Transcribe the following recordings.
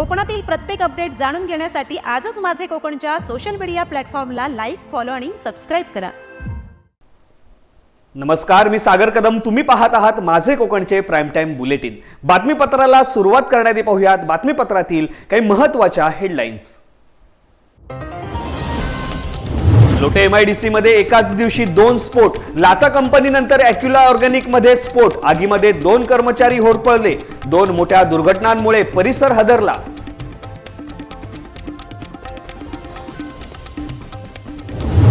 कोकणातील प्रत्येक अपडेट जाणून घेण्यासाठी आजच माझे कोकणच्या सोशल मीडिया प्लॅटफॉर्मला लाईक फॉलो आणि सबस्क्राईब करा. नमस्कार मी सागर कदम. तुम्ही पाहत आहात माझे कोकणचे प्राईम टाइम बुलेटिन बातमीपत्राला सुरुवात करण्याआधी पाहूयात. बातमीपत्रातील काही महत्त्वाच्या headlines Lote M I D C मध्ये एकाच दिवशी दोन स्फोट. लासा कंपनीनंतर अॅक्युला ऑर्गॅनिकमध्ये स्फोट. आगीमध्ये दोन कर्मचारी होरपळले. दोन मोठ्या दुर्घटनांमुळे परिसर हादरला.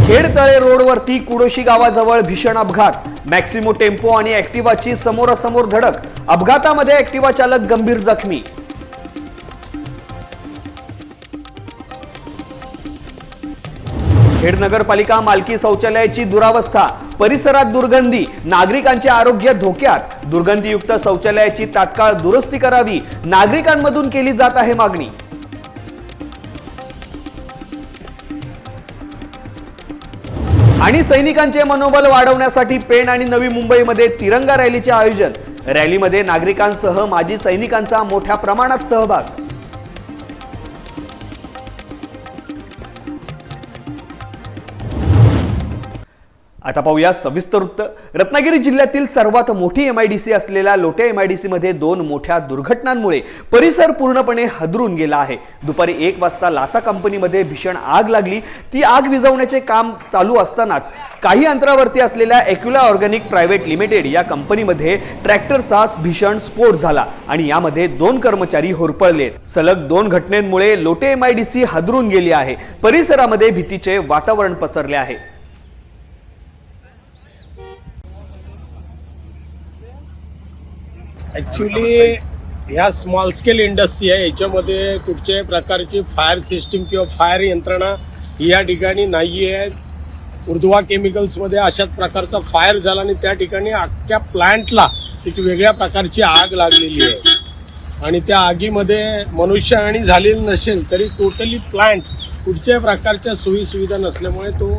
खेड तळे रोडवरती कुडोशी गावाजवळ भीषण अपघात. मॅक्सिमो टेम्पो आणि ऍक्टिवाची समोरासमोर धडक. अपघातामध्ये ऍक्टिवा चालक गंभीर जखमी. खेड नगरपालिका मालकी शौचालयाची दुरावस्था परिसरात दुर्गंधी नागरिकांचे आरोग्य धोक्यात. दुर्गंधीयुक्त शौचालयाची तात्काळ दुरुस्ती करावी नागरिकांमधून केली जात आहे मागणी. आणि सैनिकांचे मनोबल वाढवण्यासाठी पेण आणि नवी मुंबईमध्ये तिरंगा रॅलीचे आयोजन. रॅलीमध्ये नागरिकांसह माजी सैनिकांचा मोठ्या प्रमाणात सहभाग. आता पाहूया सविस्तर वृत्त. रत्नागिरी जिल्ह्यातील सर्वात मोठी एम आय डी सी असलेल्या लोटे डी मध्ये दोन मोठ्या दुर्घटनांमुळे परिसर पूर्णपणे हदरून गेला आहे. दुपारी एक वाजता लासा कंपनीमध्ये भीषण आग लागली. ती आग विझवण्याचे काम चालू असतानाच काही अंतरावरती असलेल्या एक्युला ऑर्गॅनिक प्रायव्हेट लिमिटेड या कंपनीमध्ये ट्रॅक्टरचा भीषण स्फोट झाला आणि यामध्ये दोन कर्मचारी होरपळले. सलग दोन घटनेमुळे Lote M I D C हदरून गेली आहे. परिसरामध्ये भीतीचे वातावरण पसरले आहे. ॲक्च्युली ह्या स्मॉल स्केल इंडस्ट्री आहे. याच्यामध्ये कुठच्याही प्रकारची फायर सिस्टीम किंवा फायर यंत्रणा ही या ठिकाणी नाही आहे उर्ध्वा केमिकल्समध्ये अशाच प्रकारचा फायर झाला आणि त्या ठिकाणी अख्ख्या प्लांटला एक वेगळ्या प्रकारची आग लागलेली आहे. आणि त्या आगीमध्ये मनुष्यहानी झालेली नसेल तरी टोटली प्लांट कुठच्याही प्रकारच्या सोयीसुविधा नसल्यामुळे तो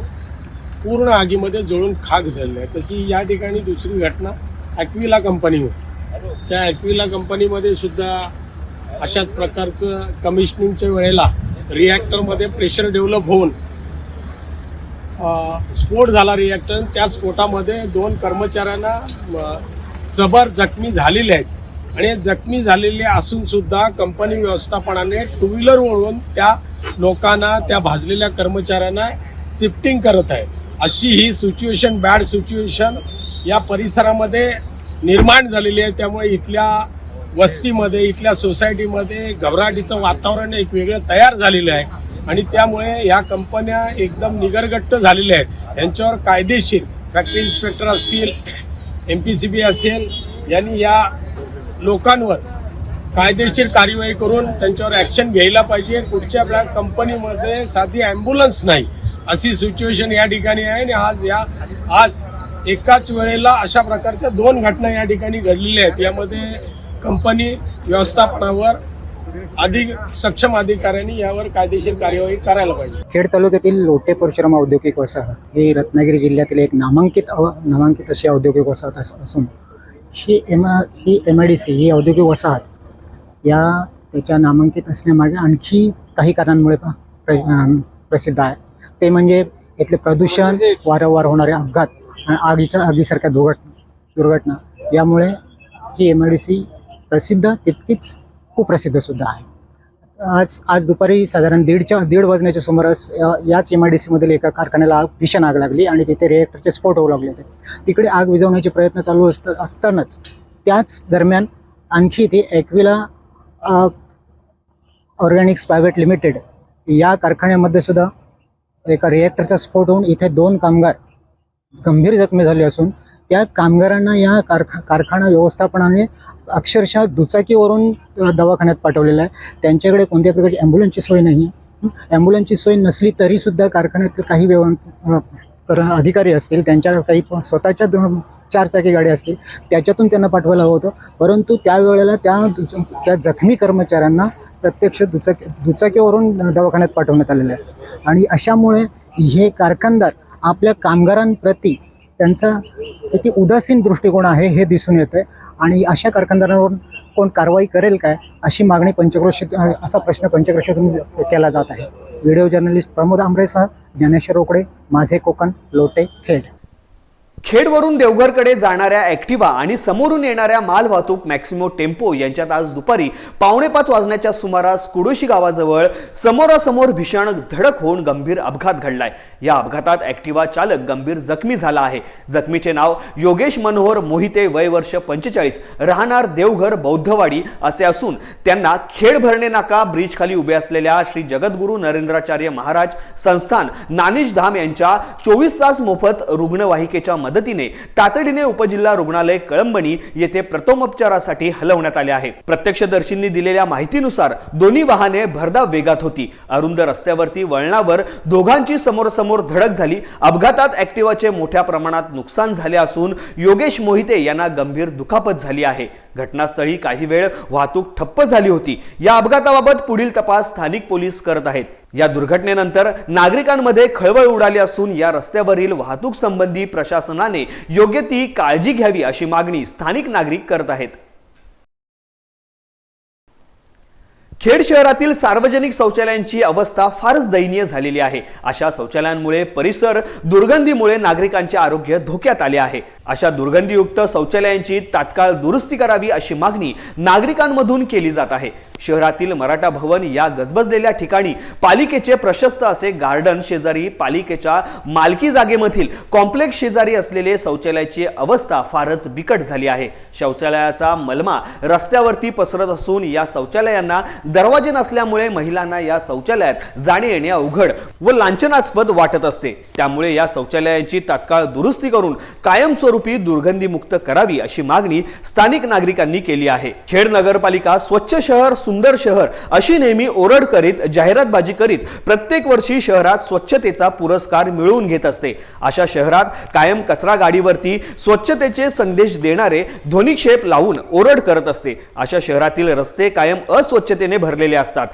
पूर्ण आगीमध्ये जळून खाक झालेला आहे. तशी या ठिकाणी दुसरी घटना ॲक्विला कंपनीमध्ये त्या ॲक्विला कंपनीमध्ये सुद्धा अशाच प्रकारचं कमिशनिंगच्या वेळेला रिॲक्टरमध्ये प्रेशर डेव्हलप होऊन स्फोट झाला रिॲक्टर त्या स्फोटामध्ये दोन कर्मचाऱ्यांना जबर जखमी झालेले आहेत. आणि जखमी झालेले असून सुद्धा कंपनी व्यवस्थापनाने टू व्हीलर वळवून त्या लोकांना त्या भाजलेल्या कर्मचाऱ्यांना शिफ्टिंग करत आहे. अशी ही सिच्युएशन बॅड सिच्युएशन या परिसरामध्ये निर्माण झालेली आहे. त्यामुळे इथल्या वस्तीमध्ये इथल्या सोसायटीमध्ये घबराटीचं वातावरण एक वेगळं तयार झालेलं आहे. आणि त्यामुळे ह्या कंपन्या एकदम निगरगट्ट झालेल्या आहेत. यांच्यावर कायदेशीर फॅक्टरी इन्स्पेक्टर असतील एम पी सी बी असेल यांनी या लोकांवर कायदेशीर कार्यवाही करून त्यांच्यावर ॲक्शन घ्यायला पाहिजे. कुठच्या आपल्या कंपनीमध्ये साधी ॲम्ब्युलन्स नाही. अशी सिच्युएशन या ठिकाणी आहे आणि आज या आज एकाच वेळेला अशा प्रकारच्या दोन घटना या ठिकाणी घडलेल्या आहेत. यामध्ये कंपनी व्यवस्थापनावर अधिक सक्षम अधिकाऱ्यांनी यावर कायदेशीर कार्यवाही करायला पाहिजे. खेड तालुक्यातील लोटे परशुराम औद्योगिक वसाहत ही रत्नागिरी जिल्ह्यातील एक नामांकित नामांकित अशी औद्योगिक वसाहत असून ही एम ही एम आय डी सी ही औद्योगिक वसाहत या त्याच्या नामांकित असण्यामागे आणखी काही कारणांमुळे प- प्रसिद्ध आहे. ते म्हणजे इथले प्रदूषण वारंवार होणारे अपघात आणि आगीच्या आगीसारख्या दुर्घटना दुर्घटना. यामुळे ही एम आय डी सी प्रसिद्ध तितकीच कुप्रसिद्धसुद्धा आहे. आज आज दुपारी साधारण दीडच्या दीड वाजण्याच्या सुमारास याच एम आय डी सीमधील एका कारखान्याला आग भीषण आग लागली आणि तिथे रिएक्टरचे स्फोट होऊ लागले होते. तिकडे आग विझवण्याचे प्रयत्न चालू असत असतानाच त्याच दरम्यान आणखी इथे ॲक्विला ऑर्गॅनिक्स प्रायव्हेट लिमिटेड या कारखान्यामध्ये सुद्धा एका रिएक्टरचा स्फोट होऊन इथे दोन कामगार गंभीर जखमी झाले असून त्या कामगारांना या कारखा कारखाना व्यवस्थापनाने अक्षरशः दुचाकीवरून दवाखान्यात पाठवलेलं आहे. त्यांच्याकडे कोणत्या प्रकारची ॲम्ब्युलन्सची सोय नाही आहे. ॲम्ब्युलन्सची सोय नसली तरीसुद्धा कारखान्यातील काही व्यव अधिकारी असतील त्यांच्या काही स्वतःच्या चारचाकी गाड्या असतील त्याच्यातून त्यांना पाठवायला हवं होतं. परंतु त्यावेळेला त्या त्या जखमी कर्मचाऱ्यांना प्रत्यक्ष दुचाकी दुचाकीवरून दवाखान्यात पाठवण्यात आलेलं आहे. आणि अशामुळे हे कारखानदार आपल्या कामगारांप्रती त्यांचा किती उदासीन दृष्टिकोन आहे हे दिसून येतं आणि अशा कारखानदारांवर कोण कारवाई करेल काय अशी मागणी पंचक्रोशीत असा प्रश्न पंचक्रोशीतून केला जात आहे. व्हिडिओ जर्नलिस्ट प्रमोद आंबरेसह ज्ञानेश्वर रोकडे माझे कोकण लोटे खेड. खेडवरून देवघरकडे जाणाऱ्या ॲक्टिवा आणि समोरून येणाऱ्या माल वाहतूक मॅक्सिमो टेम्पो यांच्यात आज दुपारी पावणेपाच वाजण्याच्या सुमारास कुडोशी गावाजवळ समोरासमोर भीषण धडक होऊन गंभीर अपघात घडलाय. या अपघातात ॲक्टिवा चालक गंभीर जखमी झाला आहे. जखमीचे नाव योगेश मनोहर मोहिते वय वर्ष पंचेचाळीस राहणार देवघर बौद्धवाडी असे असून त्यांना खेड भरणे नाका ब्रिजखाली उभे असलेल्या श्री जगद्गुरू नरेंद्राचार्य महाराज संस्थान नानिश धाम यांच्या चोवीस तास मोफत रुग्णवाहिकेच्या मदतीने तातडीने उपजिल्हा रुग्णालय कळंबणी येथे प्रथमोपचारासाठी हलवण्यात आले आहे. प्रत्यक्षदर्शींनी दिलेल्या माहितीनुसार दोन्ही वाहने भरधाव वेगात होती. अरुंद रस्त्यावरती वळणावर दोघांची समोरसमोर धडक झाली. अपघातात ऍक्टिवाचे मोठ्या प्रमाणात नुकसान झाले असून योगेश मोहिते यांना गंभीर दुखापत झाली आहे. घटनास्थळी काही वेळ वाहतूक ठप्प झाली होती. या अपघाताबाबत पुढील तपास स्थानिक पोलीस करत आहेत. या दुर्घटनेनंतर नागरिकांमध्ये खळबळ उडाली असून या रस्त्यावरील वाहतूक संबंधी प्रशासनाने योग्य ती काळजी घ्यावी अशी मागणी स्थानिक नागरिक करत आहेत. खेड शहरातील सार्वजनिक शौचालयांची अवस्था फारच दयनीय झालेली आहे. अशा शौचालयांमुळे परिसर दुर्गंधीमुळे नागरिकांचे आरोग्य धोक्यात आले आहे. अशा दुर्गंधीयुक्त शौचालयांची तात्काळ दुरुस्ती करावी अशी मागणी नागरिकांमधून केली जात आहे. शहरातील मराठा भवन या गजबजलेल्या ठिकाणी पालिकेचे प्रशस्त असे गार्डन शेजारी पालिकेच्या मालकी जागेमधील कॉम्प्लेक्स शेजारी असलेले शौचालयाची अवस्था फारच बिकट झाली आहे. शौचालयाचा मलमा रस्त्यावरती पसरत असून या शौचालयांना दरवाजे नसल्यामुळे महिलांना या शौचालयात जाणे येणे अवघड व लांछनास्पद वाटत असते. त्यामुळे या शौचालयांची तात्काळ दुरुस्ती करून कायमस्वरूपी दुर्गंधीमुक्त करावी अशी मागणी स्थानिक नागरिकांनी केली आहे. खेड नगरपालिका स्वच्छ शहर सुंदर शहर अशी नेहमी ओरड करीत जाहिरातबाजी करीत प्रत्येक वर्षी शहरात स्वच्छतेचा पुरस्कार मिळवून घेत असते. अशा शहरात कायम कचरा गाडीवरती स्वच्छतेचे संदेश देणारे ध्वनिक्षेप लावून ओरड करत असते. अशा शहरातील रस्ते कायम अस्वच्छतेने भरलेले असतात.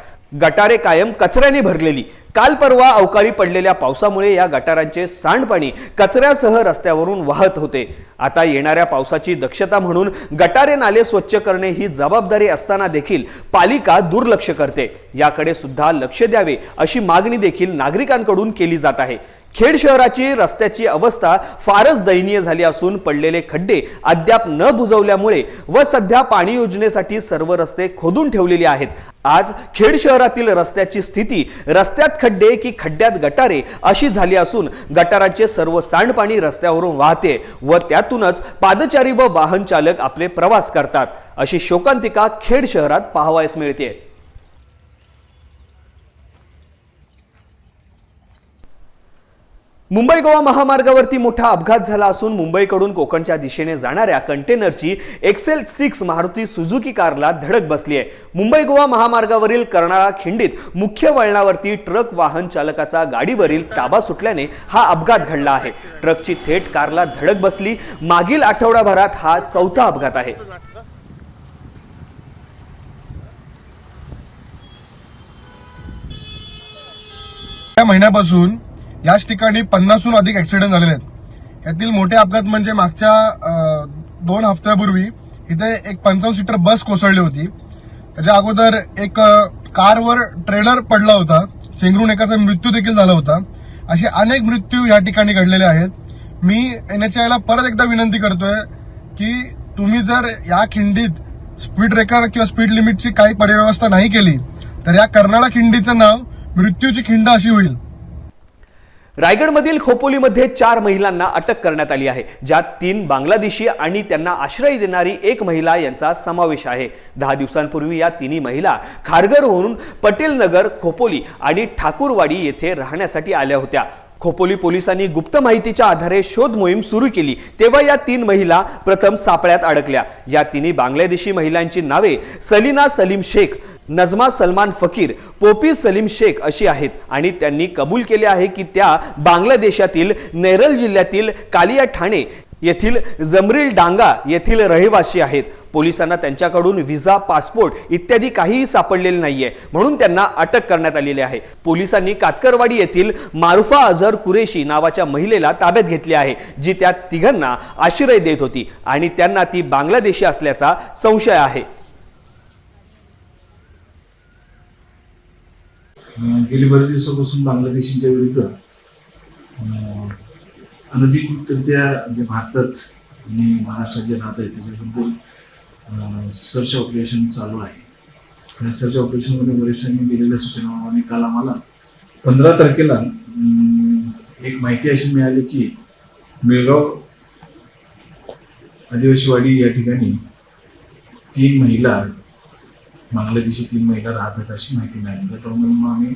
गटारे कायम कचऱ्याने भरलेली. काल परवा अवकाळी पडलेल्या पावसामुळे या गटारांचे सांडपाणी कचऱ्यासह रस्त्यावरून वाहत होते. आता येणाऱ्या पावसाची दक्षता म्हणून गटारे नाले स्वच्छ करणे ही जबाबदारी असताना देखील पालिका दुर्लक्ष करते. याकडे सुद्धा लक्ष द्यावे अशी मागणी देखील नागरिकांकडून केली जात आहे. खेड शहराची रस्त्याची अवस्था फारच दयनीय झाली असून पडलेले खड्डे अद्याप न बुजवल्यामुळे व सध्या पाणी योजनेसाठी सर्व रस्ते खोदून ठेवलेले आहेत. आज खेड शहरातील रस्त्याची स्थिती रस्त्यात खड्डे की खड्ड्यात गटारे अशी झाली असून गटारांचे सर्व सांडपाणी रस्त्यावरून वाहते व त्यातूनच पादचारी व वाहन चालक आपले प्रवास करतात. अशी शोकांतिका खेड शहरात पाहावयास मिळते मुंबई गोवा महामार्गावरती मोठा अपघात झाला असून मुंबईकडून कोकणच्या दिशेने जाणाऱ्या कंटेनरची एक्सेल सिक्स मारुती सुझुकी कारला धडक बसली आहे. मुंबई गोवा महामार्गावरील कर्नाळा खिंडीत मुख्य वळणावरती ट्रक वाहन चालकाचा गाडीवरील ताबा सुटल्याने हा अपघात घडला आहे. ट्रकची थेट कारला धडक बसली. मागील आठवडाभरात हा चौथा अपघात आहे. या महिन्यापासून याच ठिकाणी पन्नासहून अधिक ऍक्सिडेंट झालेले आहेत. यातील मोठे अपघात म्हणजे मागच्या दोन हफ्त्यापूर्वी इथे एक पंचावन्न सीटर बस कोसळली होती. त्याच्या अगोदर एक कारवर ट्रेलर पडला होता. चेंगरून एकाचा मृत्यू देखील झाला होता. असे अनेक मृत्यू या ठिकाणी घडलेले आहेत. मी एन एच आयला परत एकदा विनंती करतोय की तुम्ही जर या खिंडीत स्पीड ब्रेकर किंवा स्पीड लिमिटची काही पर्यव्यवस्था नाही केली तर या कर्नाळा खिंडीचं नाव मृत्यूची खिंड अशी होईल. रायगडमधील खोपोलीमध्ये चार महिलांना अटक करण्यात आली आहे ज्यात तीन बांगलादेशी आणि त्यांना आश्रय देणारी एक महिला यांचा समावेश आहे. दहा दिवसांपूर्वी या तिन्ही महिला खारघरवरून पटेलनगर खोपोली आणि ठाकूरवाडी येथे राहण्यासाठी आल्या होत्या. खोपोली पोलिसांनी गुप्त माहितीच्या आधारे शोध मोहीम सुरू केली तेव्हा या तीन महिला प्रथम सापळ्यात अडकल्या. या तिन्ही बांगलादेशी महिलांची नावे सलीना सलीम शेख नजमा सलमान फकीर पोपी सलीम शेख अशी आहेत आणि त्यांनी कबूल केले आहे की त्या बांगलादेशातील नेरल जिल्ह्यातील कालिया ठाणे येथील जमरील डांगा येथील रहिवासी आहेत. पोलिसांना त्यांच्याकडून व्हिसा पासपोर्ट इत्यादी काहीही सापडलेले नाहीये म्हणून त्यांना अटक करण्यात आलेली आहे. पोलिसांनी कातकरवाडी येथील मारुफा अझर कुरेशी नावाच्या महिलेला ताब्यात घेतली आहे जी त्या तिघांना आश्रय देत होती आणि त्यांना ती बांगलादेशी असल्याचा संशय आहे. गेली बरेच दिवसापासून बांगलादेशींच्या विरुद्ध अनधिकृतरित्या जे भारतात आणि महाराष्ट्रात जे राहत आहे त्याच्याबद्दल सर्च ऑपरेशन चालू आहे. त्या सर्च ऑपरेशनमध्ये वरिष्ठांनी दिलेल्या सूचनाप्रमाणे काल आम्हाला पंधरा तारखेला एक माहिती अशी मिळाली की मेळगाव आदिवासीवाडी या ठिकाणी तीन महिला बांगलादेशी तीन महिला राहतात अशी माहिती मिळाली. त्याप्रमाणे मग आम्ही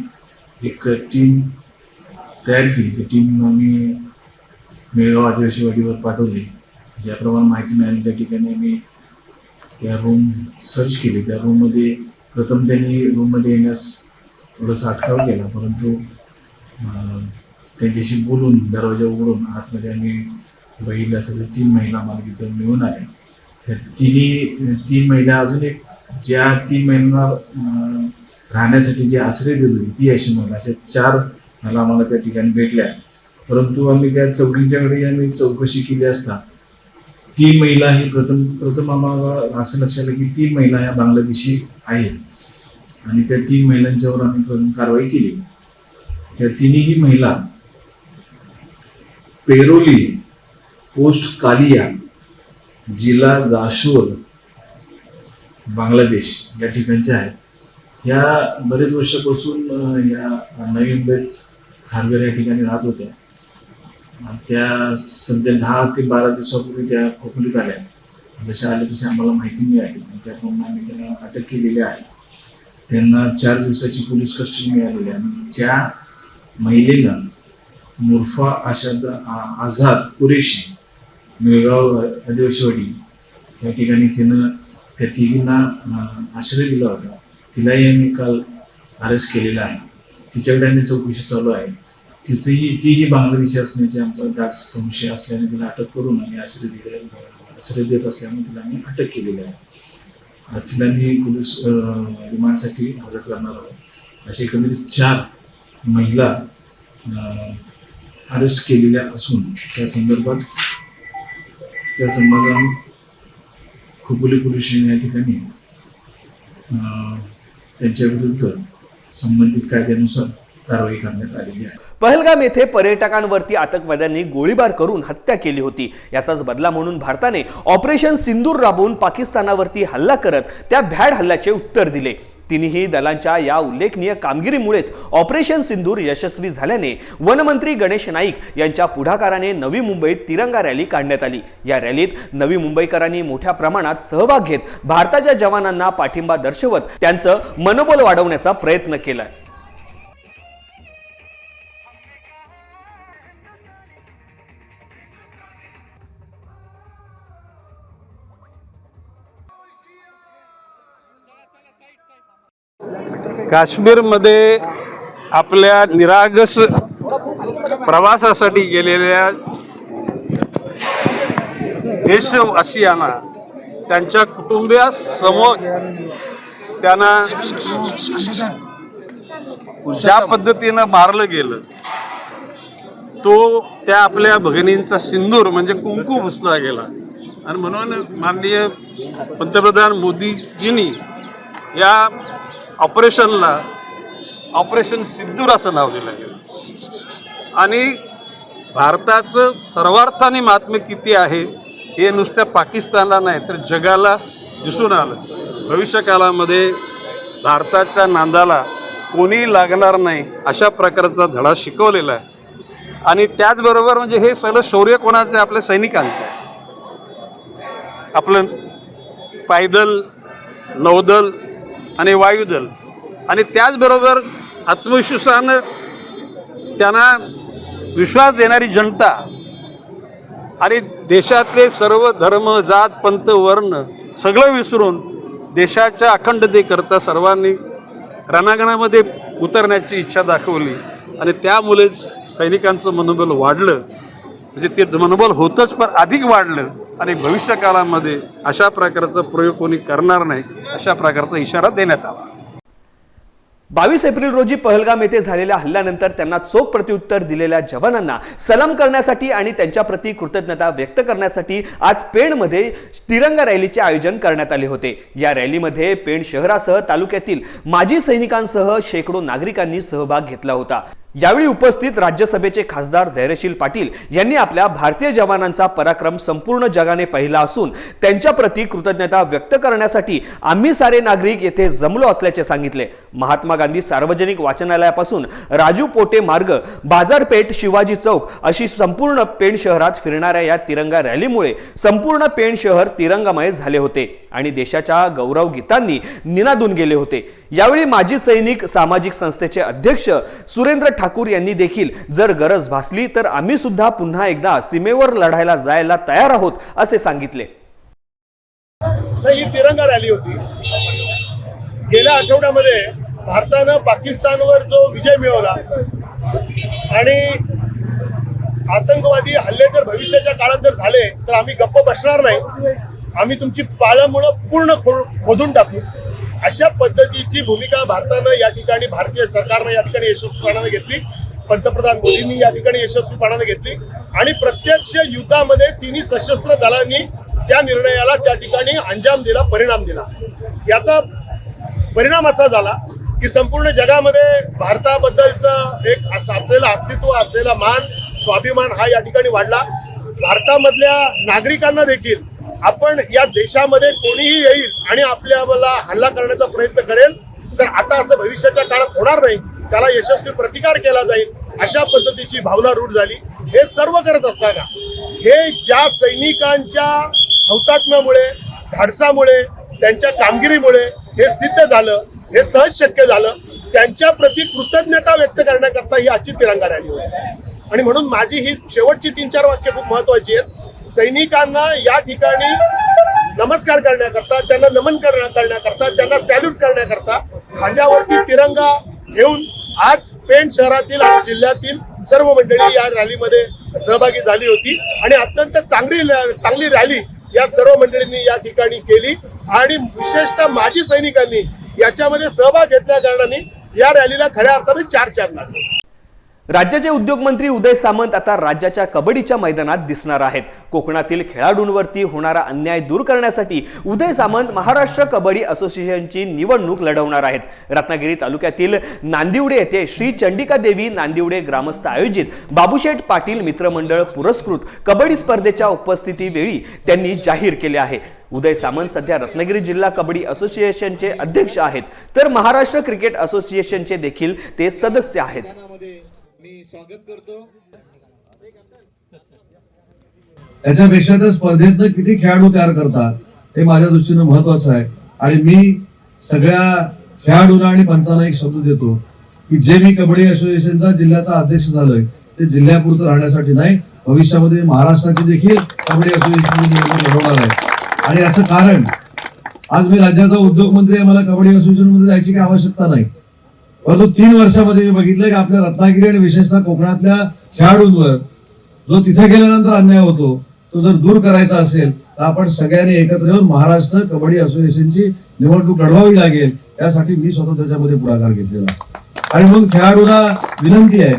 एक टीम तयार केली. ती टीम आम्ही मेळगाव आदिवासीवाडीवर पाठवली. ज्याप्रमाणे माहिती मिळाली त्या ठिकाणी आम्ही त्या रूम सर्च केली. त्या रूममध्ये प्रथम त्यांनी रूममध्ये येण्यास थोडासा अटकाव केला. परंतु त्यांच्याशी बोलून दरवाजा उघडून आतमध्ये आम्ही बहिणीला सगळे तीन महिला आम्हाला तिथं मिळून आल्या. त्या तिन्ही तीन महिला अजून एक ज्या तीन महिलांना राहण्यासाठी जे आश्रय देत होती ती अशी महिला अशा चार महिला आम्हाला त्या ठिकाणी भेटल्या. परंतु आम्ही त्या चौकींच्याकडे आम्ही चौकशी केली असता ती महिला ही प्रथम प्रथम आम्हाला असं लक्षात आलं की तीन महिला ह्या बांगलादेशी आहेत. आणि त्या तीन महिलांच्यावर आम्ही प्रथम कारवाई केली. त्या तिन्ही महिला पेरोली पोस्ट कालिया जिल्हा जाशोर बांगलादेश या ठिकाणच्या आहेत. ह्या बरेच वर्षापासून या नवी मुंबईत खारघर या ठिकाणी राहत होत्या. त्या सध्या दहा ते बारा दिवसापूर्वी त्या खोकलीत आल्या. जशा आल्या तशी आम्हाला माहिती मिळाली. आणि त्याप्रमाणे आम्ही त्यांना अटक केलेली आहे. त्यांना चार दिवसाची पोलीस कस्टडी मिळालेली आहे. आणि ज्या महिलेला मुर्फा आशाद आ- आझाद कुरेशी मिळगाव आदिवासीवाडी या ठिकाणी तिनं त्या तिघींना आश्रय दिला होता. तिलाही आम्ही काल अरेस्ट केलेला आहे. तिच्याकडे आम्ही चौकशी चालू आहे. तिचंही तीही बांगलादेशी असण्याचे आमचा दाट संशय असल्याने तिला अटक करून आम्ही आश्रय दिले आश्रय देत असल्यामुळे तिला आम्ही अटक केलेली आहे. आज तिला मी पोलीस रिमांडसाठी हजर करणार आहोत. असे एकंदरीत चार महिला अरेस्ट केलेल्या असून त्या संदर्भात त्या संदर्भात आम्ही खोपोली पोलीस स्टेशन या ठिकाणी त्यांच्याविरुद्ध संबंधित कायद्यानुसार कारवाई करण्यात आलेली आहे. पहलगाम येथे पर्यटकांवरती आतंकवाद्यांनी गोळीबार करून हत्या केली होती. याचाच बदला म्हणून भारताने ऑपरेशन सिंदूर राबवून पाकिस्तानावरती हल्ला करत त्या भ्याड हल्ल्याचे उत्तर दिले. तिन्ही दलांच्या या उल्लेखनीय कामगिरीमुळेच ऑपरेशन सिंदूर यशस्वी झाल्याने वनमंत्री गणेश नाईक यांच्या पुढाकाराने नवी मुंबईत तिरंगा रॅली काढण्यात आली. या रॅलीत नवी मुंबईकरांनी मोठ्या प्रमाणात सहभाग घेत भारताच्या जवानांना पाठिंबा दर्शवत त्यांचं मनोबल वाढवण्याचा प्रयत्न केला. काश्मीरमध्ये आपल्या निरागस प्रवासासाठी गेलेल्या देशवासियांना त्यांच्या कुटुंबियासमोर त्यांना ज्या पद्धतीनं मारलं गेलं तो त्या आपल्या भगिनींचा सिंदूर म्हणजे कुंकू पुसला गेला. आणि म्हणून माननीय पंतप्रधान मोदीजींनी या ऑपरेशनला ऑपरेशन सिद्धूर असं नाव दिलं गेलं. आणि भारताचं सर्वार्थाने महात्म्य किती आहे हे नुसत्या पाकिस्तानला नाही तर जगाला दिसून आलं. भविष्यकालामध्ये भारताच्या नांदाला कोणीही लागणार नाही अशा प्रकारचा धडा शिकवलेला आहे. आणि त्याचबरोबर म्हणजे हे सगळं शौर्य कोणाचं आहे? आपल्या सैनिकांचं आहे. आपलं पायदल नौदल आणि वायुदल. आणि त्याचबरोबर आत्मविश्वासानं त्यांना विश्वास देणारी जनता आणि देशातले सर्व धर्म जात पंथ वर्ण सगळं विसरून देशाच्या अखंडतेकरता सर्वांनी रणांगणामध्ये उतरण्याची इच्छा दाखवली. आणि त्यामुळेच सैनिकांचं मनोबल वाढलं. म्हणजे ते मनोबल होतंच पण अधिक वाढलं. आणि भविष्य काळामध्ये अशा प्रकारचा प्रयोग कोणी करणार नाही अशा प्रकारचा इशारा देण्यात आला. बावीस एप्रिल रोजी पहलगाम येथे झालेल्या हल्ल्यानंतर त्यांना चोख प्रत्युत्तर दिलेल्या जवानांना सलाम करण्यासाठी आणि त्यांच्याप्रती कृतज्ञता व्यक्त करण्यासाठी आज पेणमध्ये तिरंगा रॅलीचे आयोजन करण्यात आले होते. या रॅलीमध्ये पेण शहरासह तालुक्यातील माजी सैनिकांसह शेकडो नागरिकांनी सहभाग घेतला होता. यावेळी उपस्थित राज्यसभेचे खासदार धैर्यशील पाटील यांनी आपल्या भारतीय जवानांचा पराक्रम संपूर्ण जगाने पाहिला असून त्यांच्याप्रती कृतज्ञता व्यक्त करण्यासाठी आम्ही सारे नागरिक येथे जमलो असल्याचे सांगितले. महात्मा गांधी सार्वजनिक वाचनालयापासून राजू पोटे मार्ग बाजारपेठ शिवाजी चौक अशी संपूर्ण पेण शहरात फिरणाऱ्या या तिरंगा रॅलीमुळे संपूर्ण पेण शहर तिरंगामय झाले होते आणि देशाच्या गौरव गीतांनी निनादून गेले होते. यावेळी माजी सैनिक सामाजिक संस्थेचे अध्यक्ष सुरेंद्र ठाकूर यांनी देखील जर गरज भासली तर आम्ही सुद्धा पुन्हा एकदा सीमेवर लढायला जायला तयार आहोत असे सांगितले. तर ही तिरंगा रॅली होती. गेल्या आठवड्यामध्ये भारतानं पाकिस्तानवर जो विजय मिळवला आणि आतंकवादी हल्ले जर भविष्याच्या काळात जर झाले तर आम्ही गप्प बसणार नाही. आम्ही तुमची पाळंमुळं पूर्ण खोदून टाकू. अशा पद्धतीची भूमिका भारतानं या ठिकाणी भारतीय सरकारनं या ठिकाणी यशस्वीपणानं घेतली. पंतप्रधान मोदींनी या ठिकाणी यशस्वीपणानं घेतली. आणि प्रत्यक्ष युद्धामध्ये तिन्ही सशस्त्र दलांनी त्या निर्णयाला त्या ठिकाणी अंजाम दिला परिणाम दिला. याचा परिणाम असा झाला की संपूर्ण जगामध्ये भारताबद्दलचं एक असं असलेलं अस्तित्व असलेला मान स्वाभिमान हा या ठिकाणी वाढला. भारतामधल्या नागरिकांना देखील आपण या देशामध्ये कोणीही येईल आणि आपल्याला हल्ला करण्याचा प्रयत्न करेल तर आता असं भविष्याच्या काळात होणार नाही. त्याला यशस्वी प्रतिकार केला जाईल अशा पद्धतीची भावना रूढ झाली. हे सर्व करत असताना हे ज्या सैनिकांच्या हौतात्म्यामुळे धाडसामुळे त्यांच्या कामगिरीमुळे हे सिद्ध झालं हे सहज शक्य झालं त्यांच्या प्रती कृतज्ञता व्यक्त करण्याकरता ही आजची तिरंगा रॅली होती. आणि म्हणून माझी ही शेवटची तीन चार वाक्य खूप महत्वाची आहेत. सैनिकांना या ठिकाणी नमस्कार करण्याकरता त्यांना नमन करण्याकरता त्यांना सॅल्यूट करण्याकरता खांद्यावरती तिरंगा घेऊन आज पेण शहरातील आणि जिल्ह्यातील सर्व मंडळी या रॅलीमध्ये सहभागी झाली होती. आणि अत्यंत चांगली चांगली रॅली या सर्व मंडळींनी या ठिकाणी केली. आणि विशेषतः माजी सैनिकांनी याच्यामध्ये सहभाग घेतल्या कारणाने या रॅलीला खऱ्या अर्थाने चार चार लागले राज्याचे उद्योगमंत्री उदय सामंत आता राज्याच्या कबड्डीच्या मैदानात दिसणार आहेत. कोकणातील खेळाडूंवरती होणारा अन्याय दूर करण्यासाठी उदय सामंत महाराष्ट्र कबड्डी असोसिएशनची निवडणूक लढवणार आहेत. रत्नागिरी तालुक्यातील नांदिवडे येथे श्री चंडिका देवी नांदिवडे ग्रामस्थ आयोजित बाबूशेठ पाटील मित्रमंडळ पुरस्कृत कबड्डी स्पर्धेच्या उपस्थितीवेळी त्यांनी जाहीर केले आहे. उदय सामंत सध्या रत्नागिरी जिल्हा कबड्डी असोसिएशनचे अध्यक्ष आहेत. तर महाराष्ट्र क्रिकेट असोसिएशनचे देखील ते सदस्य आहेत. स्वागत करतो. याच्यापेक्षा त्या स्पर्धेतनं किती खेळाडू तयार करतात हे माझ्या दृष्टीनं महत्वाचं आहे. आणि मी सगळ्या खेळाडूंना आणि पंचांना एक शब्द देतो की जे मी कबड्डी असोसिएशनचा जिल्ह्याचा अध्यक्ष झालोय ते जिल्ह्यापुरतं राहण्यासाठी नाही भविष्यामध्ये महाराष्ट्राची देखील कबड्डी असोसिएशन निवडणूक लढवणार आहे. आणि याचं कारण आज मी राज्याचा उद्योग मंत्री आहे मला कबड्डी असोसिएशनमध्ये जायची काही आवश्यकता नाही. परंतु तीन वर्षामध्ये मी बघितलं की आपल्या रत्नागिरी आणि विशेषतः कोकणातल्या खेळाडूंवर जो तिथे गेल्यानंतर अन्याय होतो तो जर दूर करायचा असेल तर आपण सगळ्यांनी एकत्र येऊन महाराष्ट्र कबड्डी असोसिएशनची निवडणूक लढवावी लागेल त्यासाठी मी स्वतः त्याच्यामध्ये पुढाकार घेतलेला आणि म्हणून खेळाडूला विनंती आहे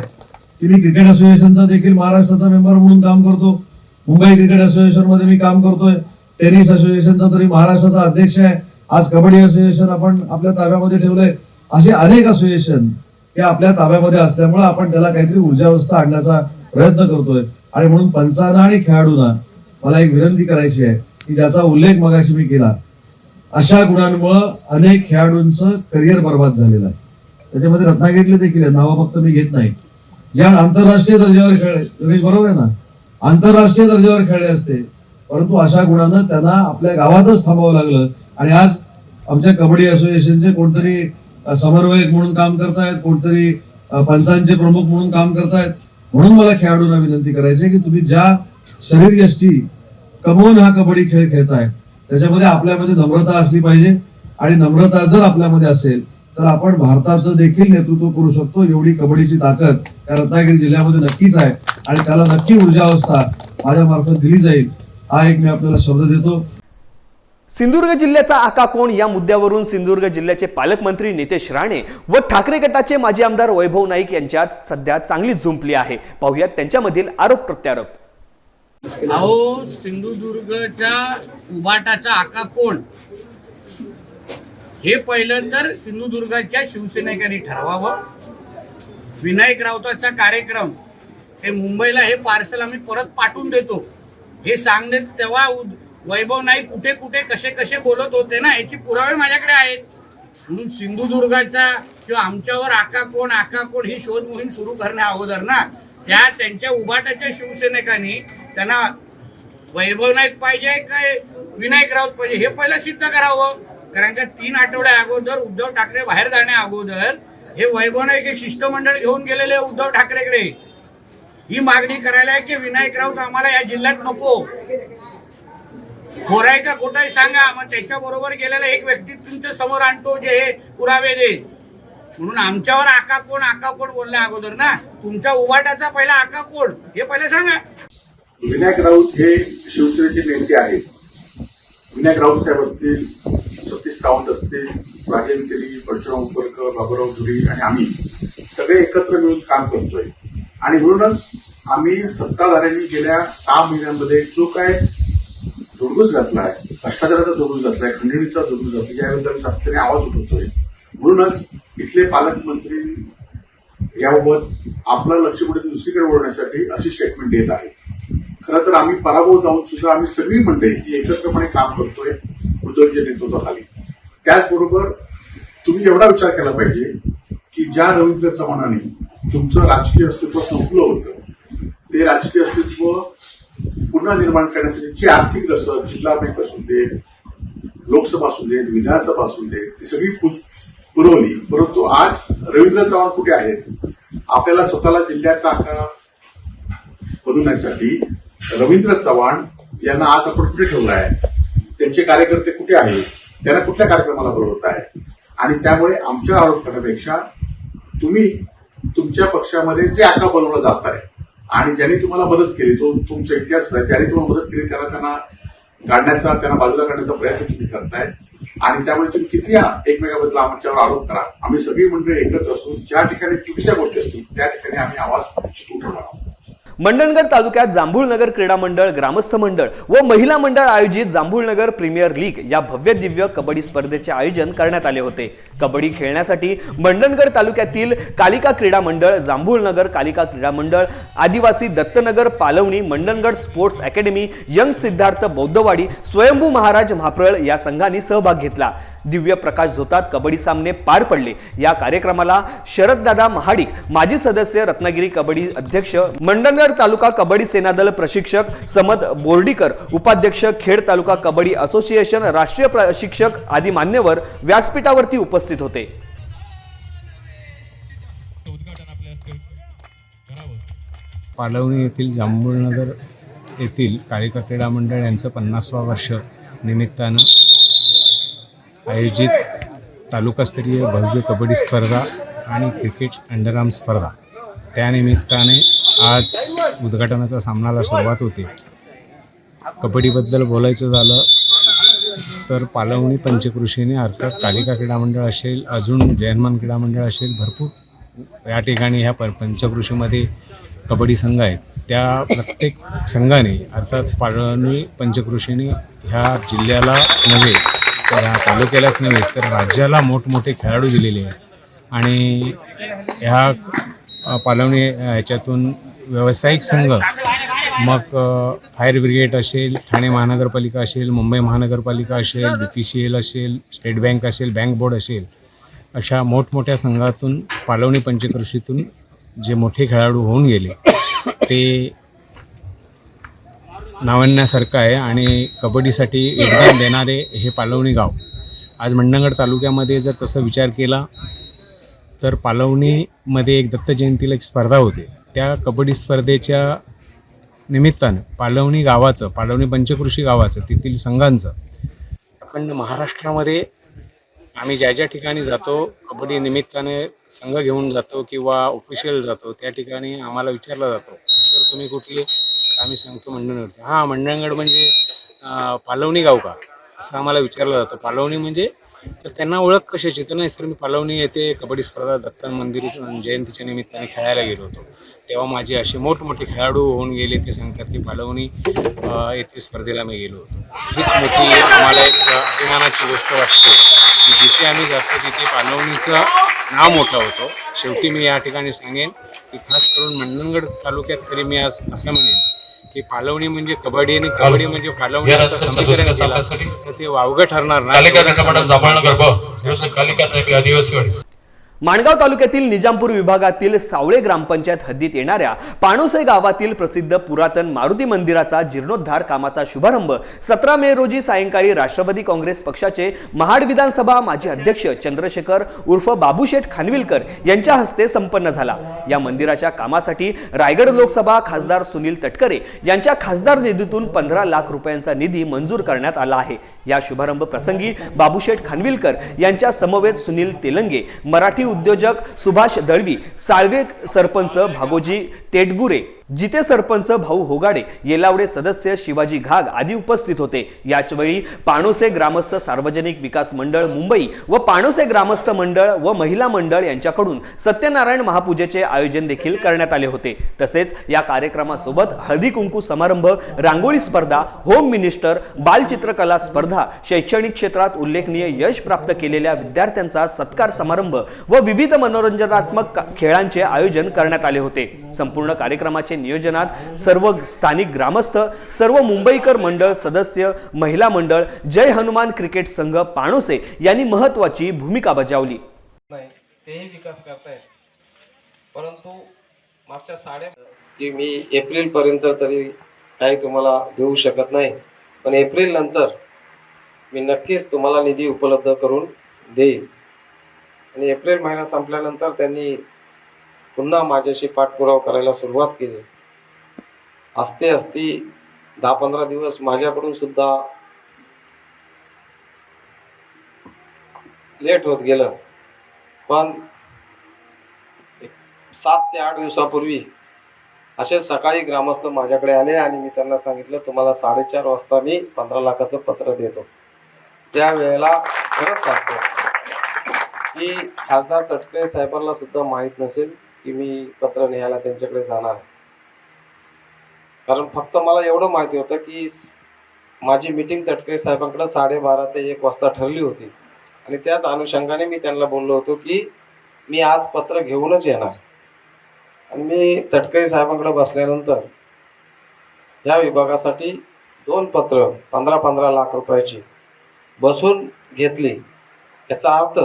की मी क्रिकेट असोसिएशनचा देखील महाराष्ट्राचा मेंबर म्हणून काम करतो. मुंबई क्रिकेट असोसिएशनमध्ये मी काम करतोय. टेनिस असोसिएशनचा तरी महाराष्ट्राचा अध्यक्ष आहे. आज कबड्डी असोसिएशन आपण आपल्या ताब्यामध्ये ठेवलंय. असे अनेक असोसिएशन हे आपल्या ताब्यामध्ये असल्यामुळे आपण त्याला काहीतरी ऊर्जावस्था आणण्याचा प्रयत्न करतोय. आणि म्हणून पंचांना आणि खेळाडूंना मला एक विनंती करायची आहे की ज्याचा उल्लेख मगाशी मी केला अशा गुणांमुळं अनेक खेळाडूंचं करिअर बर्बाद झालेलं आहे. त्याच्यामध्ये रत्नागिरीतले देखील आहे नावं फक्त मी घेत नाही. ज्या आंतरराष्ट्रीय दर्जावर खेळले रमेश बरोबर आहे ना? आंतरराष्ट्रीय दर्जावर खेळले असते. परंतु अशा गुणानं त्यांना आपल्या गावातच थांबावं लागलं. आणि आज आमच्या कबड्डी असोसिएशनचे कोणतरी समन्वयक म्हणून काम करतायत कोणतरी पंचांचे प्रमुख म्हणून काम करतायत. म्हणून मला खेळाडूंना विनंती करायची आहे की तुम्ही ज्या शरीर यष्टी कमवून हा कबड्डी खेळ खेळताय त्याच्यामध्ये आपल्यामध्ये नम्रता असली पाहिजे. आणि नम्रता जर आपल्यामध्ये असेल तर आपण भारताचं देखील नेतृत्व करू शकतो. एवढी कबड्डीची ताकद या रत्नागिरी जिल्ह्यामध्ये नक्कीच आहे. आणि त्याला नक्की ऊर्जावस्था माझ्या मार्फत दिली जाईल. हा एक मी आपल्याला शब्द देतो. सिंधुदुर्ग जिल्ह्याचा आका कोण? या मुद्द्यावरून सिंधुदुर्ग जिल्ह्याचे पालकमंत्री नितेश राणे व ठाकरे गटाचे माजी आमदार वैभव नाईक यांच्यात सध्या चांगलीच झुंपली आहे. पाहुयात त्यांच्यामधील आरोप प्रत्यारोप. अहो सिंधुदुर्गच्या उभाटाचा आका कोण? हे पहिलं तर सिंधुदुर्गाच्या शिवसैनिकांनी ठरवावं. विनायक राऊताचा कार्यक्रम हे मुंबईला हे पार्सल आम्ही परत पाठवून देतो. हे सांगणे तेव्हा उद- वैभव नाईक कुठे कुठे कसे कसे बोलत होते ना याची पुरावे माझ्याकडे आहेत. म्हणून सिंधुदुर्गाचा किंवा आमच्यावर आका कोण आका कोण ही शोध मोहीम सुरू करण्या अगोदर ना त्या त्यांच्या उभाटाच्या शिवसैनिकांनी त्यांना वैभव नाईक पाहिजे काय विनायक राऊत पाहिजे हे पहिलं सिद्ध करावं. कारण का तीन आठवड्या अगोदर उद्धव ठाकरे बाहेर जाण्या अगोदर हे वैभव नाईक एक शिष्टमंडळ घेऊन गेलेले उद्धव ठाकरेकडे. ही मागणी करायला आहे की विनायक राऊत आम्हाला या जिल्ह्यात नको. खोराय का खोटाय सांगा. मग त्याच्या बरोबर गेलेला एक व्यक्ती तुमच्यासमोर आणतो जे हे पुरावे देईल म्हणून आमच्यावर आका कोण आका कोण बोलल्या अगोदर ना? तुमच्या उभाटाचा पहिला आका कोण? हे पहिले सांगा. विनायक राऊत हे शिवसेनेचे नेते आहेत. विनायक राऊत साहेब असतील सतीश सावंत असतील राजेंद्र केली परशुराम उपरकर बाबूराव धुरी आणि आम्ही सगळे एकत्र मिळून काम करतोय. आणि म्हणूनच आम्ही सत्ताधाऱ्यांनी गेल्या सहा महिन्यांमध्ये जो काय दुर्गुस घातला आहे भ्रष्टाचाराचा दुर्गुस आहे खंडणीचा दुर्गुस घातला याबद्दल आम्ही सातत्याने आवाज उठवतोय. म्हणूनच इथले पालकमंत्री याबाबत आपलं लक्ष कुठे दुसरीकडे ओढण्यासाठी अशी स्टेटमेंट देत आहे खरं तर आम्ही पराभव जाऊन सुद्धा आम्ही सगळी मंडळी ही एकत्रपणे काम करतोय उद्धवच्या नेतृत्वाखाली. त्याचबरोबर तुम्ही एवढा विचार केला पाहिजे की ज्या रवींद्र चव्हाणांनी तुमचं राजकीय अस्तित्व संपलं होतं ते राजकीय अस्तित्व पुन्हा निर्माण करण्यासाठी जी आर्थिक रसद जिल्हा बँक असून दे लोकसभा असू देत विधानसभा असू देत ती सगळी पुरवली. परंतु आज रवींद्र चव्हाण कुठे आहेत? आपल्याला स्वतःला जिल्ह्याचा आकार बनवण्यासाठी रवींद्र चव्हाण यांना आज आपण कुठे ठेवलं आहे? त्यांचे कार्यकर्ते कुठे आहेत? त्यांना कुठल्या कार्यक्रमाला बोलवत आहे? आणि त्यामुळे आमच्या आरोप करण्यापेक्षा तुम्ही तुमच्या पक्षामध्ये जे आका बनवलं जात आहे आणि ज्यांनी तुम्हाला मदत केली तो तुमचा इतिहास आहे ज्यांनी तुम्हाला मदत केली त्याला त्यांना काढण्याचा त्यांना बाजूला काढण्याचा प्रयत्न तुम्ही करताय. आणि त्यामुळे तुम्ही किती एकमेकाबद्दल आमच्यावर आरोप करा. आम्ही सगळी मंडळी एकत्र असून ज्या ठिकाणी चुकीच्या गोष्टी असतील त्या ठिकाणी आम्ही आवाज उठवणार आहोत. मंडणगड तालुक्यात जांभूळनगर क्रीडा मंडळ ग्रामस्थ मंडळ व महिला मंडळ आयोजित जांभूळनगर प्रीमियर लीग या भव्य दिव्य कबड्डी स्पर्धेचे आयोजन करण्यात आले होते. कबड्डी खेळण्यासाठी मंडणगड तालुक्यातील कालिका क्रीडा मंडळ जांभूळनगर कालिका क्रीडा मंडळ आदिवासी Dattanagar Palvani Mandangad sports academy young Siddharth Bauddhawadi Swayambhu Maharaj Mhapral या संघांनी सहभाग घेतला. दिव्य प्रकाश झोतात कबड्डी सामने पार पडले. या कार्यक्रमाला शरददादा महाडिक माजी सदस्य रत्नागिरी कबड्डी अध्यक्ष मंडणगड तालुका कबड्डी सेनादल प्रशिक्षक समद बोर्डीकर उपाध्यक्ष खेड तालुका कबड्डी असोसिएशन राष्ट्रीय प्रशिक्षक आदी मान्यवर व्यासपीठावरती उपस्थित होते. पालवणी येथील जांभूळनगर येथील कालिका क्रीडा मंडळ यांचं पन्नासवा वर्ष निमित्तानं आयोजित तालुकास्तरीय भव्य कबड्डी स्पर्धा आणि क्रिकेट अंडरआर्म स्पर्धा. त्यानिमित्ताने आज उद्घाटनाचा सामनाला सुरुवात होते. कबड्डीबद्दल बोलायचं झालं तर पालवणी पंचकृषीने अर्थात कालिका क्रीडा मंडळ असेल अजून जयनमान क्रीडा मंडळ असेल भरपूर या ठिकाणी ह्या प पंचकृषीमध्ये कबड्डी संघ आहेत. त्या प्रत्येक संघाने अर्थात पालवणी पंचकृषीने ह्या जिल्ह्याला नव्हे तर ह्या तालुक्यालाच नव्हे तर राज्याला मोठमोठे खेळाडू दिलेले आहेत. आणि ह्या पालवणी ह्याच्यातून व्यावसायिक संघ मग फायर ब्रिगेड असेल ठाणे महानगरपालिका असेल मुंबई महानगरपालिका असेल बी पी सी एल असेल स्टेट बँक असेल बँक बोर्ड असेल अशा मोठमोठ्या संघातून पालवणी पंचकृषीतून जे मोठे खेळाडू होऊन गेले ते नावण्यासारखं आहे आणि कबड्डीसाठी योगदान देणारे हे पालवणी गाव. आज मंडणगड तालुक्यामध्ये जर तसं विचार केला तर पालवणीमध्ये एक दत्त जयंतीला एक स्पर्धा होते. त्या कबड्डी स्पर्धेच्या निमित्तानं पालवणी गावाचं पालवणी पंचकृषी गावाचं तेथील संघांचं अखंड महाराष्ट्रामध्ये आम्ही ज्या ज्या ठिकाणी जातो कबड्डी निमित्ताने संघ घेऊन जातो किंवा ऑफिशियल जातो त्या ठिकाणी आम्हाला विचारला जातो. तुम्ही कुठले? आम्ही सांगतो मंडणगड. हां मंडणगड म्हणजे पालवणी गाव का? असं आम्हाला विचारलं जातं. पालवणी म्हणजे तर त्यांना ओळख कशाची? तर नाही सर मी पालवणी येथे कबड्डी स्पर्धा दत्तन मंदिर जयंतीच्या निमित्ताने खेळायला गेलो होतो. तेव्हा माझे असे मोठमोठे खेळाडू होऊन गेले ते सांगतात की पालवणी येथे स्पर्धेला मी गेलो होतो. हीच मोठी आम्हाला एक अभिमानाची गोष्ट वाटते की जिथे आम्ही जातो तिथे पालवणीचं नाव मोठं होतं. शेवटी मी या ठिकाणी सांगेन की खास करून मंडणगड तालुक्यात तरी मी आज असं म्हणेन की पालवणी म्हणजे कबड्डी आणि कबड्डी म्हणजे पालवणी असं समीकरण केलं तर ते वावगं ठरणार नाही माणगाव तालुक्यातील निजामपूर विभागातील सावळे ग्रामपंचायत हद्दीत येणाऱ्या पाणोसे गावातील प्रसिद्ध पुरातन मारुती मंदिराचा जीर्णोद्धार कामाचा शुभारंभ सतरा मे रोजी सायंकाळी राष्ट्रवादी काँग्रेस पक्षाचे महाड विधानसभा माजी अध्यक्ष चंद्रशेखर उर्फ बाबूशेठ खानविलकर यांच्या हस्ते संपन्न झाला. या मंदिराच्या कामासाठी रायगड लोकसभा खासदार सुनील तटकरे यांच्या खासदार निधीतून पंधरा लाख रुपयांचा निधी मंजूर करण्यात आला आहे. या शुभारंभ प्रसंगी बाबूशेठ खानविलकर यांच्या समवेत सुनील तेलंगे मराठी उद्योजक सुभाष दळवी साळवे सरपंच भागोजी तेटगुरे जिथे सरपंच भाऊ होगाडे येलावडे सदस्य शिवाजी घाग आदी उपस्थित होते. याचवेळी पाणोसे ग्रामस्थ सार्वजनिक विकास मंडळ मुंबई व पाणोसे ग्रामस्थ मंडळ व महिला मंडळ यांच्याकडून सत्यनारायण महापूजेचे आयोजन देखील करण्यात आले होते. तसेच या कार्यक्रमासोबत हळदी कुंकू समारंभ रांगोळी स्पर्धा होम मिनिस्टर बालचित्रकला स्पर्धा शैक्षणिक क्षेत्रात उल्लेखनीय यश प्राप्त केलेल्या विद्यार्थ्यांचा सत्कार समारंभ व विविध मनोरंजनात्मक खेळांचे आयोजन करण्यात आले होते. संपूर्ण कार्यक्रमाचे नियोजनात सर्व स्थानिक ग्रामस्थ सर्व मुंबईकर मंडळ सदस्य महिला मंडळ जय हनुमान क्रिकेट संघ पाणोसे यांनी महत्वाची भूमिका बजावली. नाही तेही विकास करतायत. परंतु मागच्या साडे की मी एप्रिलपर्यंत तरी काही तुम्हाला देऊ शकत नाही. पण एप्रिल नंतर मी नक्कीच तुम्हाला निधी उपलब्ध करून देईन. आणि एप्रिल महिना संपल्यानंतर त्यांनी पुन्हा माझ्याशी पाठपुरावा करायला सुरुवात केली. असते असती दहा पंधरा दिवस माझ्याकडून सुद्धा लेट होत गेलं. पण सात ते आठ दिवसापूर्वी असे सकाळी ग्रामस्थ माझ्याकडे आले आणि मी त्यांना सांगितलं तुम्हाला साडेचार वाजता मी पंधरा लाखाचं पत्र देतो. त्यावेळेला खरंच सांगतो की खासदार तटकरे साहेबांना सुद्धा माहीत नसेल की मी पत्र न्यायला त्यांच्याकडे जाणार. कारण फक्त मला एवढं माहिती होतं की माझी मीटिंग तटकरे साहेबांकडे साडेबारा ते एक वाजता ठरली होती. आणि त्याच अनुषंगाने मी त्यांना बोललो होतो की मी आज पत्र घेऊनच येणार. आणि मी तटकरे साहेबांकडे बसल्यानंतर या विभागासाठी दोन पत्र पंधरा पंधरा लाख रुपयाची बसून घेतली. याचा अर्थ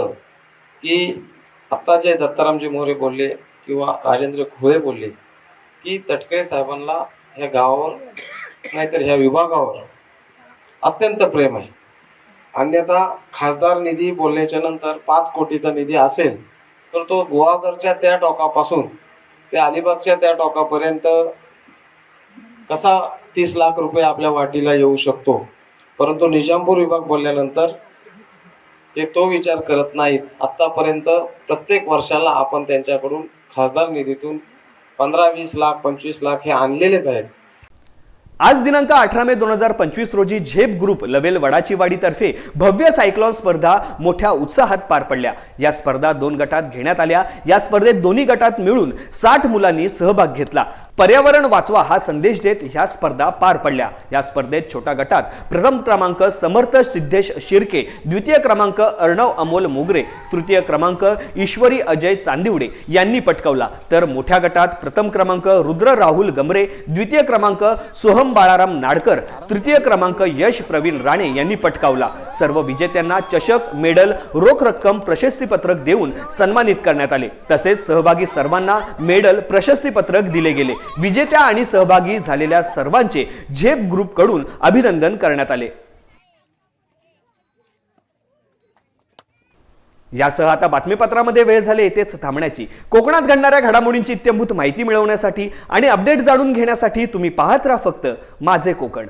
की आत्ता जे दत्तारामजी मोरे बोलले किंवा राजेंद्र खुळे बोलले की तटकरे साहेबांना ह्या गावावर नाहीतर ह्या विभागावर अत्यंत प्रेम आहे. अन्यथा खासदार निधी बोलल्याच्या नंतर पाच कोटीचा निधी असेल तर तो गोवाघरच्या त्या टोकापासून ते अलिबागच्या त्या टोकापर्यंत कसा तीस लाख रुपये आपल्या वाटीला येऊ शकतो? परंतु निजामपूर विभाग बोलल्यानंतर ते तो विचार करत नाहीत. आत्तापर्यंत प्रत्येक वर्षाला आपण त्यांच्याकडून खासदार निधीतून पंधरा वीस लाख पंचवीस लाख हे आणलेलेच आहेत. आज दिनांक अठरा मे दोन हजार पंचवीस रोजी झेप ग्रुप लवेल वडाचीवाडीतर्फे भव्य सायक्लॉन स्पर्धा मोठ्या उत्साहात पार पडल्या. या स्पर्धा दोन गटात घेण्यात आल्या. या स्पर्धेत दोन्ही गटात मिळून साठ मुलांनी सहभाग घेतला. पर्यावरण वाचवा हा संदेश देत ह्या स्पर्धा पार पडल्या. या स्पर्धेत छोट्या गटात प्रथम क्रमांक समर्थ सिद्धेश शिर्के द्वितीय क्रमांक अर्णव अमोल मोगरे तृतीय क्रमांक ईश्वरी अजय चांदिवडे यांनी पटकावला. तर मोठ्या गटात प्रथम क्रमांक रुद्र राहुल गमरे द्वितीय क्रमांक सोहम बाळाराम नाडकर तृतीय क्रमांक यश प्रवीण राणे यांनी पटकावला. सर्व विजेत्यांना चषक मेडल रोख रक्कम प्रशस्तीपत्रक देऊन सन्मानित करण्यात आले. तसेच सहभागी सर्वांना मेडल प्रशस्तीपत्रक दिले गेले. विजेत्या आणि सहभागी झालेल्या सर्वांचे झेप ग्रुपकडून अभिनंदन करण्यात आले. यासह आता बातमीपत्रामध्ये वेळ झाले येथेच थांबण्याची. कोकणात घडणाऱ्या घडामोडींची इत्यंभूत माहिती मिळवण्यासाठी आणि अपडेट जाणून घेण्यासाठी तुम्ही पाहत राहा फक्त माझे कोकण.